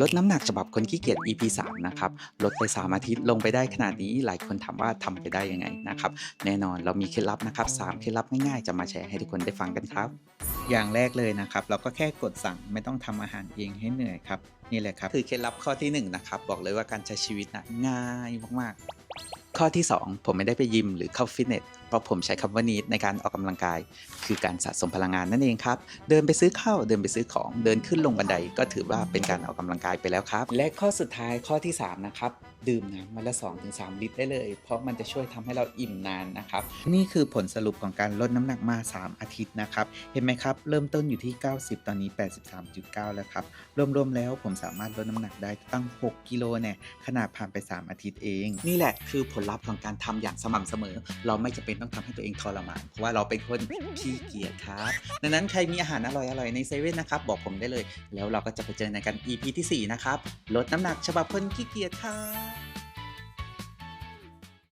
ลดน้ำหนักฉบับคนขี้เกียจ EP 3 นะครับ ลดไป 3 อาทิตย์ลงไปได้ขนาดนี้ หลายคนถามว่าทำไปได้ยังไงนะครับ แน่นอนเรามีเคล็ดลับนะครับ 3 เคล็ดลับง่ายๆ จะมาแชร์ให้ทุกคนได้ฟังกันครับ อย่างแรกเลยนะครับ เราก็แค่กดสั่งไม่ต้องทำอาหารเองให้เหนื่อยครับ นี่แหละครับ คือเคล็ดลับข้อที่1นะครับ บอกเลยว่าการใช้ชีวิตนะง่ายมากๆ ข้อที่ 2 ผมไม่ได้ไปยิมหรือเข้าฟิตเนสเพราะผมใช้คำว่านี้ในการออกกำลังกาย คือการสะสมพลังงานนั่นเองครับ เดินไปซื้อข้าวเดินไปซื้อของเดินขึ้นลงบันไดก็ถือว่าเป็นการออกกำลังกายไปแล้วครับ และข้อสุดท้ายข้อที่ 3 นะครับ ดื่มน้ำวันละ 2-3 ลิตรได้เลย เพราะมันจะช่วยทำให้เราอิ่มนานนะครับ นี่คือผลสรุปของการลดน้ำหนักมา 3 อาทิตย์นะครับ เห็นไหมครับ เริ่มต้นอยู่ที่ 90 ตอนนี้ 83.9 แล้วครับ รวมๆแล้วผมสามารถลดน้ำหนักได้ตั้ง 6 กิโลเนี่ยขนาดผ่านไป 3 อาทิตย์เอง นี่แหละคือผลลัพธ์ของการทำอย่างสม่ำเสมอ เราไม่จำเป็นต้องทำให้ตัวเองทรมานเพราะว่าเราเป็นคนขี้เกียจครับดังนั้นใครมีอาหารอร่อยๆในเซเว่นนะครับบอกผมได้เลย แล้วเราก็จะไปเจอในกัน EP ที่ 4 นะครับลดน้ำหนักฉบับคนขี้เกียจครับ